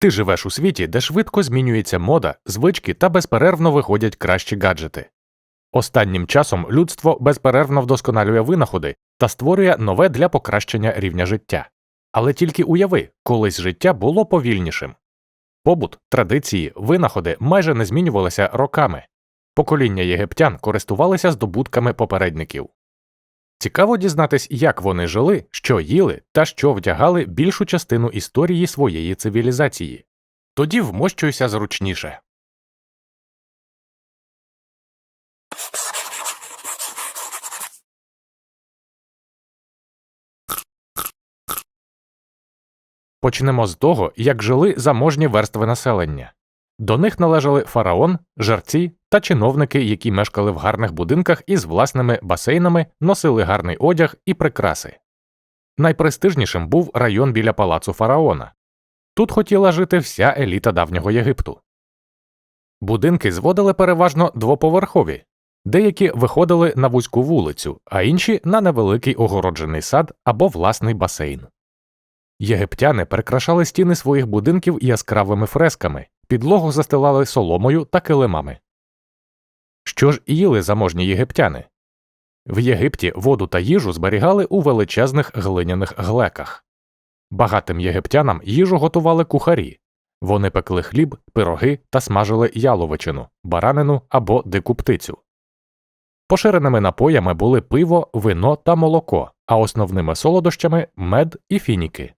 Ти живеш у світі, де швидко змінюється мода, звички та безперервно виходять кращі гаджети. Останнім часом людство безперервно вдосконалює винаходи та створює нове для покращення рівня життя. Але тільки уяви, колись життя було повільнішим. Побут, традиції, винаходи майже не змінювалися роками. Покоління єгиптян користувалися здобутками попередників. Цікаво дізнатись, як вони жили, що їли та що вдягали більшу частину історії своєї цивілізації. Тоді вмощуйся зручніше. Почнемо з того, як жили заможні верстви населення. До них належали фараон, жерці та чиновники, які мешкали в гарних будинках із власними басейнами, носили гарний одяг і прикраси. Найпрестижнішим був район біля палацу фараона. Тут хотіла жити вся еліта давнього Єгипту. Будинки зводили переважно двоповерхові, деякі виходили на вузьку вулицю, а інші на невеликий огороджений сад або власний басейн. Єгиптяни прикрашали стіни своїх будинків яскравими фресками, підлогу застилали соломою та килимами. Що ж їли заможні єгиптяни? В Єгипті воду та їжу зберігали у величезних глиняних глеках. Багатим єгиптянам їжу готували кухарі. Вони пекли хліб, пироги та смажили яловичину, баранину або дику птицю. Поширеними напоями були пиво, вино та молоко, а основними солодощами мед і фініки.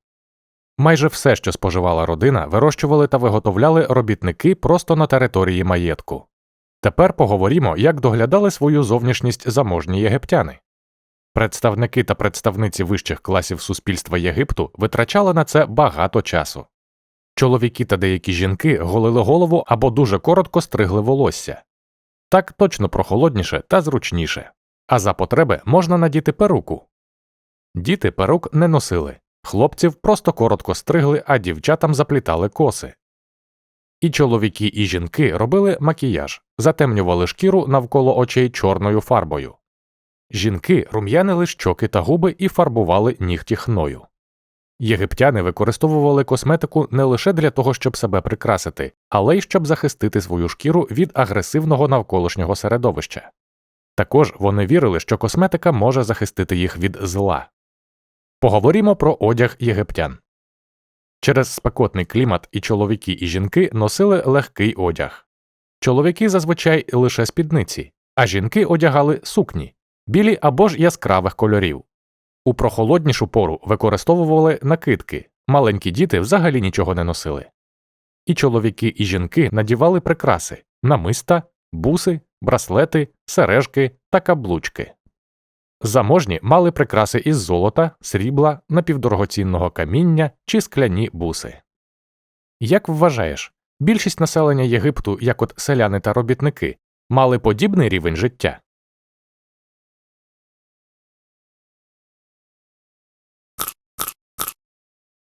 Майже все, що споживала родина, вирощували та виготовляли робітники просто на території маєтку. Тепер поговоримо, як доглядали свою зовнішність заможні єгиптяни. Представники та представниці вищих класів суспільства Єгипту витрачали на це багато часу. Чоловіки та деякі жінки голили голову або дуже коротко стригли волосся. Так точно прохолодніше та зручніше, а за потреби можна надіти перуку. Діти перук не носили, хлопців просто коротко стригли, а дівчатам заплітали коси. І чоловіки, і жінки робили макіяж, затемнювали шкіру навколо очей чорною фарбою. Жінки рум'янили щоки та губи і фарбували нігті хною. Єгиптяни використовували косметику не лише для того, щоб себе прикрасити, але й щоб захистити свою шкіру від агресивного навколишнього середовища. Також вони вірили, що косметика може захистити їх від зла. Поговоримо про одяг єгиптян. Через спекотний клімат і чоловіки і жінки носили легкий одяг. Чоловіки зазвичай лише спідниці, а жінки одягали сукні, білі або ж яскравих кольорів. У прохолоднішу пору використовували накидки, маленькі діти взагалі нічого не носили. І чоловіки і жінки надівали прикраси намиста, буси, браслети, сережки та каблучки. Заможні мали прикраси із золота, срібла, напівдорогоцінного каміння чи скляні буси. Як вважаєш, більшість населення Єгипту, як от селяни та робітники, мали подібний рівень життя?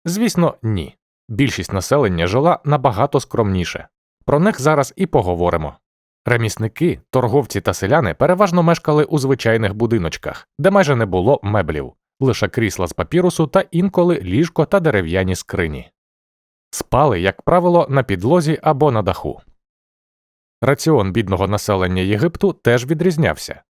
Звісно, ні. Більшість населення жила набагато скромніше. Про них зараз і поговоримо. Ремісники, торговці та селяни переважно мешкали у звичайних будиночках, де майже не було меблів, лише крісла з папірусу та інколи ліжко та дерев'яні скрині. Спали, як правило, на підлозі або на даху. Раціон бідного населення Єгипту теж відрізнявся.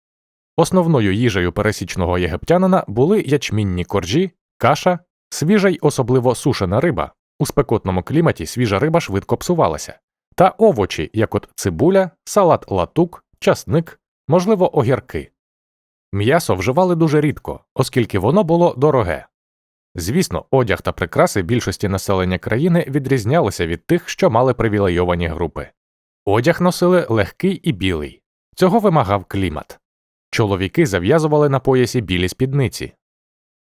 Основною їжею пересічного єгиптянина були ячмінні коржі, каша, свіжа й особливо сушена риба. У спекотному кліматі свіжа риба швидко псувалася та овочі, як от цибуля, салат латук, часник, можливо, огірки. М'ясо вживали дуже рідко, оскільки воно було дороге. Звісно, одяг та прикраси більшості населення країни відрізнялися від тих, що мали привілейовані групи. Одяг носили легкий і білий, цього вимагав клімат. Чоловіки зав'язували на поясі білі спідниці,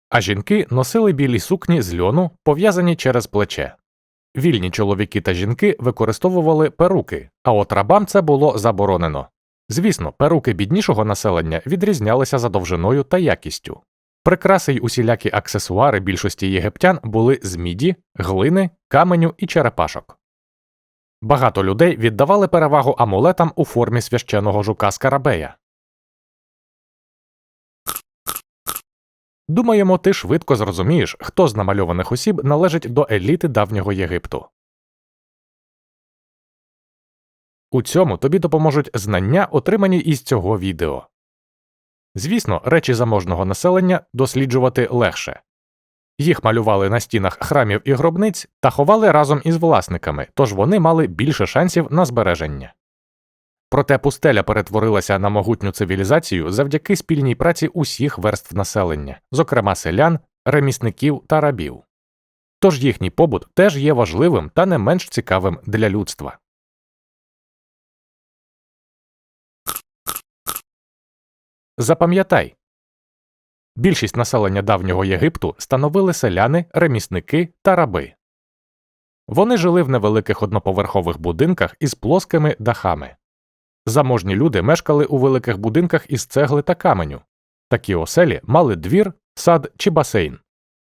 а жінки носили білі сукні з льону, пов'язані через плече. Вільні чоловіки та жінки використовували перуки, а от рабам це було заборонено. Звісно, перуки біднішого населення відрізнялися за довжиною та якістю. Прикраси й усілякі аксесуари більшості єгиптян були з міді, глини, каменю і черепашок. Багато людей віддавали перевагу амулетам у формі священого жука Скарабея. Думаємо, ти швидко зрозумієш, хто з намальованих осіб належить до еліти давнього Єгипту. У цьому тобі допоможуть знання, отримані із цього відео. Звісно, речі заможного населення досліджувати легше їх малювали на стінах храмів і гробниць та ховали разом із власниками, тож вони мали більше шансів на збереження. Проте пустеля перетворилася на могутню цивілізацію завдяки спільній праці усіх верств населення, зокрема селян, ремісників та рабів. Тож їхній побут теж є важливим та не менш цікавим для людства. Запам'ятай більшість населення давнього Єгипту становили селяни, ремісники та раби. Вони жили в невеликих одноповерхових будинках із плоскими дахами. Заможні люди мешкали у великих будинках із цегли та каменю. Такі оселі мали двір, сад чи басейн.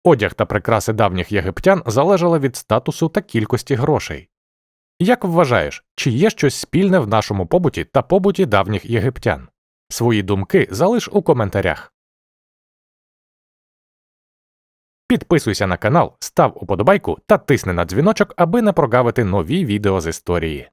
Одяг та прикраси давніх єгиптян залежали від статусу та кількості грошей. Як вважаєш, чи є щось спільне в нашому побуті та побуті давніх єгиптян? Свої думки залиш у коментарях. Підписуйся на канал, став уподобайку та тисни на дзвіночок, аби не прогавити нові відео з історії.